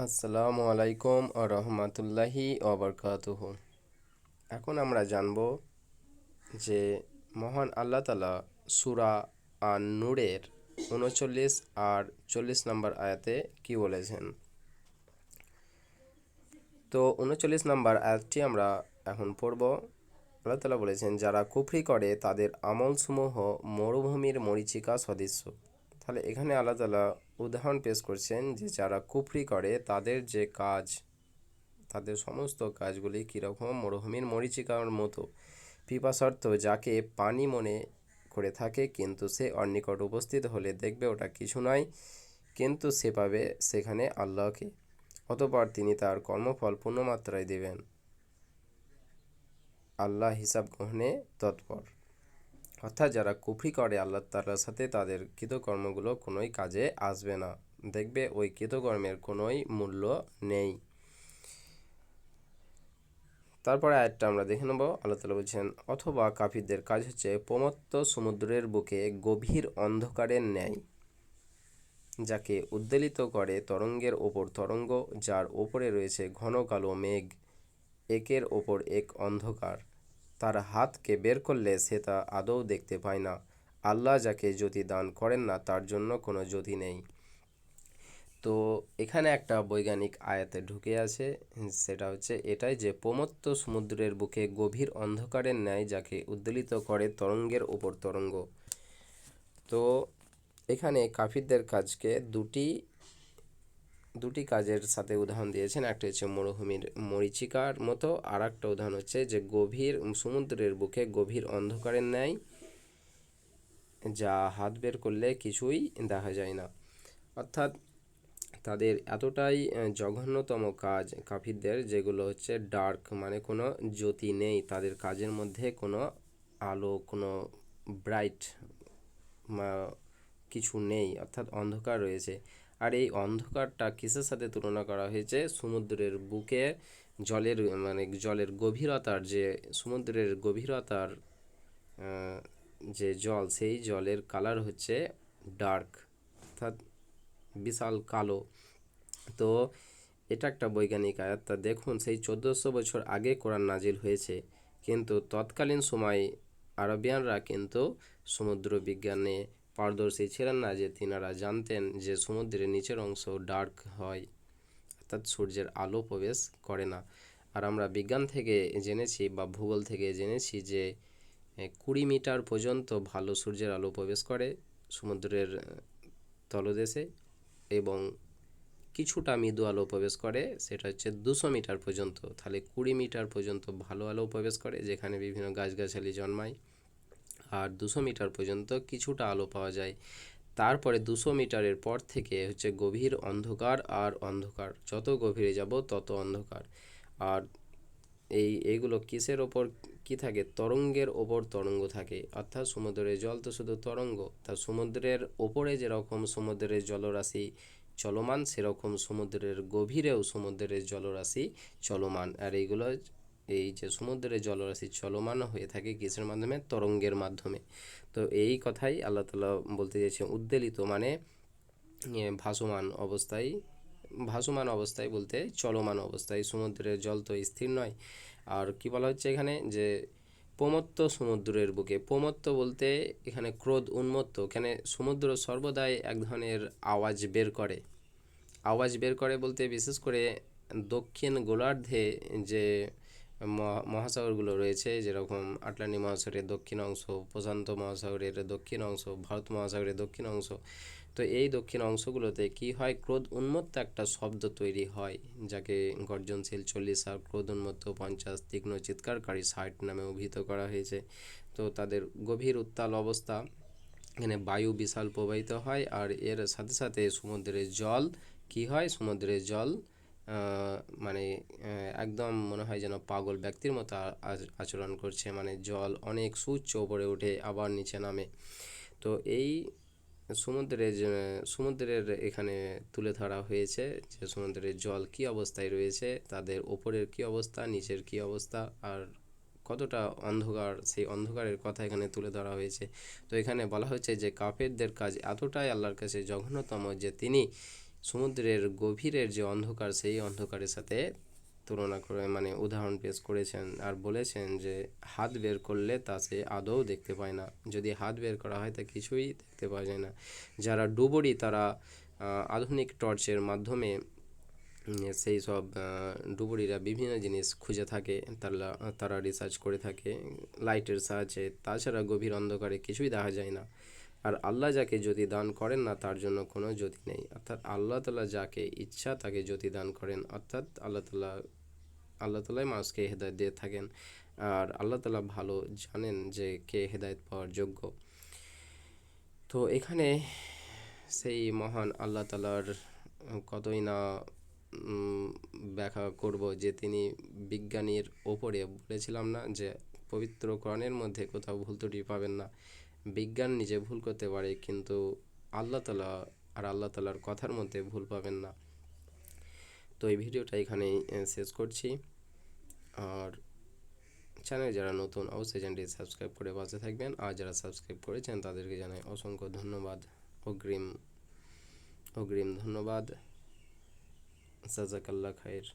আসসালামু আলাইকুম ও রহমতুল্লাহি ওবরকাতুহ এখন আমরা জানব যে মহান আল্লাহ তালা সুরা আন নূরের উনচল্লিশ আর চল্লিশ নম্বর আয়াতে কি বলেছেন? তো উনচল্লিশ নম্বর আয়াতটি আমরা এখন পড়ব। আল্লাহ তালা বলেছেন, যারা কুফরি করে তাদের আমলসমূহ মরুভূমির মরিচিকা সদৃশ্য তাহলে এখানে আল্লাহ তালা উদাহরণ পেশ করছেন যে যারা কুফরি করে, তাদের যে কাজ, তাদের সমস্ত কাজগুলি কীরকম? মরুভূমির মরিচিকার মতো। পিপাসার্থ যাকে পানি মনে করে থাকে, কিন্তু সে অন্নিকট উপস্থিত হলে দেখবে ওটা কিছু নয়, কিন্তু সে পাবে সেখানে আল্লাহকে। অতপর তিনি তার কর্মফল পূর্ণমাত্রায় দেবেন। আল্লাহ হিসাব গ্রহণে তৎপর। অর্থাৎ যারা কুফরি করে আল্লাহ তালার সাথে, তাদের কৃতকর্মগুলো কোনোই কাজে আসবে না। দেখবে ওই কৃতকর্মের কোনোই মূল্য নেই। তারপরে আয়টা আমরা দেখে নেব। আল্লাহ তালা বলছেন, অথবা কাফিরদের কাজ হচ্ছে প্রমত্ত সমুদ্রের বুকে গভীর অন্ধকারের ন্যায়, যাকে উদ্বেলিত করে তরঙ্গের ওপর তরঙ্গ, যার ওপরে রয়েছে ঘন কালো মেঘ, একের ওপর এক অন্ধকার। তার হাতকে বের করলে সে তা আদৌ দেখতে পায় না। আল্লাহ যাকে জ্যোতি দান করেন না, তার জন্য কোনো জ্যোতি নেই। তো এখানে একটা বৈজ্ঞানিক আয়াতে ঢুকে আছে, সেটা হচ্ছে এটাই যে প্রমত্ত সমুদ্রের বুকে গভীর অন্ধকারের ন্যায় যাকে উদ্বেলিত করে তরঙ্গের ওপর তরঙ্গ। তো এখানে কাফিরদের কাজকে দুটি দুটি কাজের সাথে উদাহরণ দিয়েছেন। একটা হচ্ছে মরুভূমির মরিচিকার মতো আর একটা উদাহরণ হচ্ছে যে গভীর সমুদ্রের বুকে গভীর অন্ধকারের ন্যায় যা হাত বের করলে কিছুই দেখা যায় না। অর্থাৎ তাদের এতটাই জঘন্যতম কাজ কাফিরদের, যেগুলো হচ্ছে ডার্ক মানে কোনো জ্যোতি নেই। তাদের কাজের মধ্যে কোনো আলো, কোনো ব্রাইট কিছু নেই। অর্থাৎ অন্ধকার রয়েছে। আর এই অন্ধকারটা কিসের সাথে তুলনা করা হয়েছে? সমুদ্রের বুকে জলের মানে জলের গভীরতার যে, সমুদ্রের গভীরতার যে জল, সেই জলের কালার হচ্ছে ডার্ক অর্থাৎ বিশাল কালো। তো এটা একটা বৈজ্ঞানিক আয়াত। তা দেখুন, সেই চোদ্দোশো বছর আগে কোরআন নাজিল হয়েছে, কিন্তু তৎকালীন সময় আরবিয়ানরা কিন্তু সমুদ্র বিজ্ঞানে পারদর্শী ছিলেন না যে তিনারা জানতেন যে সমুদ্রের নিচের অংশ ডার্ক হয়, অর্থাৎ সূর্যের আলো প্রবেশ করে না। আর আমরা বিজ্ঞান থেকে জেনেছি বা ভূগোল থেকে জেনেছি যে কুড়ি মিটার পর্যন্ত ভালো সূর্যের আলো প্রবেশ করে সমুদ্রের তলদেশে এবং কিছুটা মৃদু আলো প্রবেশ করে, সেটা হচ্ছে দুশো মিটার পর্যন্ত। তাহলে কুড়ি মিটার পর্যন্ত ভালো আলো প্রবেশ করে, যেখানে বিভিন্ন গাছগাছালি জন্মায়। আর দুশো মিটার পর্যন্ত কিছুটা আলো পাওয়া যায়। তারপরে দুশো মিটারের পর থেকে হচ্ছে গভীর অন্ধকার আর অন্ধকার। যত গভীরে যাব, তত অন্ধকার। আর এই এইগুলো কিসের ওপর কি থাকে? তরঙ্গের ওপর তরঙ্গ থাকে। অর্থাৎ সমুদ্রের জল তো শুধু তরঙ্গ। তা সমুদ্রের ওপরে যেরকম সমুদ্রের জলরাশি চলমান, সেরকম সমুদ্রের গভীরেও সমুদ্রের জলরাশি চলমান। আর এইগুলো এই যে সমুদ্রের জলরাশি চলমান হয়ে থাকে কিসের মাধ্যমে, তরঙ্গের মাধ্যমে। তো এই কথাই আল্লাহ তালা বলতে চাইছে উদ্বেলিত মানে ভাসমান অবস্থায় ভাসমান অবস্থায় বলতে চলমান অবস্থায়। সমুদ্রের জল তো স্থির নয়। আর কি বলা হচ্ছে এখানে? যে প্রমত্ত সমুদ্রের বুকে, প্রমত্ত বলতে এখানে ক্রোধ উন্মত্ত, এখানে সমুদ্র সর্বদাই এক ধরনের আওয়াজ বের করে। আওয়াজ বের করে বলতে বিশেষ করে দক্ষিণ গোলার্ধে যে মহাসাগরগুলো রয়েছে, যেরকম আটলান্টিক মহাসাগরের দক্ষিণ অংশ, প্রশান্ত মহাসাগরের দক্ষিণ অংশ, ভারত মহাসাগরের দক্ষিণ অংশ। তো এই দক্ষিণ অংশগুলোতে কি হয়? ক্রোধ উন্মত্ত একটা শব্দ তৈরি হয়, যাকে গর্জনশীল চল্লিশ আর ক্রোধ উন্মত্ত পঞ্চাশ, তীক্ষ্ণ চিৎকারকারী ষাট নামে অভিহিত করা হয়েছে। তো তাদের গভীর উত্তাল অবস্থা, এখানে বায়ু বিশাল প্রবাহিত হয়, আর এর সাথে সাথে সমুদ্রের জল, কি হয়? সমুদ্রের জল মানে একদম মনে হয় যেন পাগল ব্যক্তির মতো আচরণ করছে। মানে জল অনেক সুচ্চ ওপরে উঠে আবার নিচে নামে। তো এই সমুদ্রের সমুদ্রের এখানে তুলে ধরা হয়েছে যে, সমুদ্রের জল কী অবস্থায় রয়েছে, তাদের ওপরের কী অবস্থা, নিচের কী অবস্থা, আর কতটা অন্ধকার, সেই অন্ধকারের কথা এখানে তুলে ধরা হয়েছে। তো এখানে বলা হচ্ছে যে, কাফেরদের কাজ এতটাই আল্লাহর কাছে জঘন্যতম যে, তিনি সমুদ্রের গভীরের যে অন্ধকার, সেই অন্ধকারের সাথে তুলনা করে মানে উদাহরণ পেশ করেছেন আর বলেছেন যে হাত বের করলে তা সে আদৌ দেখতে পায় না। যদি হাত বের করা হয়, তা কিছুই দেখতে পাওয়া যায় না। যারা ডুবুরি, তারা আধুনিক টর্চের মাধ্যমে সেই সব ডুবুরিরা বিভিন্ন জিনিস খুঁজে থাকে তারা তারা রিসার্চ করে থাকে লাইটের সাহায্যে। তাছাড়া গভীর অন্ধকারে কিছুই দেখা যায় না। আর আল্লাহ যাকে জ্যোতি দান করেন না, তার জন্য কোনো জ্যোতি নেই। অর্থাৎ আল্লাহ তালা যাকে ইচ্ছা তাকে জ্যোতি দান করেন। অর্থাৎ আল্লাহ তালা, আল্লাহ তালাই মানুষকে হেদায়ত দিয়ে থাকেন। আর আল্লাহ তালা ভালো জানেন যে কে হেদায়ত পাওয়ার যোগ্য। তো এখানে সেই মহান আল্লাহ তালার কতই না ব্যাখ্যা করব যে তিনি বিজ্ঞানীর ওপরে বলেছিলাম না যে পবিত্র কোরআনের মধ্যে কোথাও ভুল ত্রুটি পাবেন না। বিজ্ঞান নিজে ভুল করতে পারে, কিন্তু আল্লাহ তালা আর আল্লাহ তালার কথার মধ্যে ভুল পাবেন না। তো এই ভিডিওটা এখানেই শেষ করছি। আর চ্যানেলে যারা নতুন, অবশ্যই চ্যানেলটি সাবস্ক্রাইব করে পাশে থাকবেন। আর যারা সাবস্ক্রাইব করেছেন, তাদেরকে জানাই অসংখ্য ধন্যবাদ। অগ্রিম অগ্রিম ধন্যবাদ। জাজাকাল্লা খায়ের।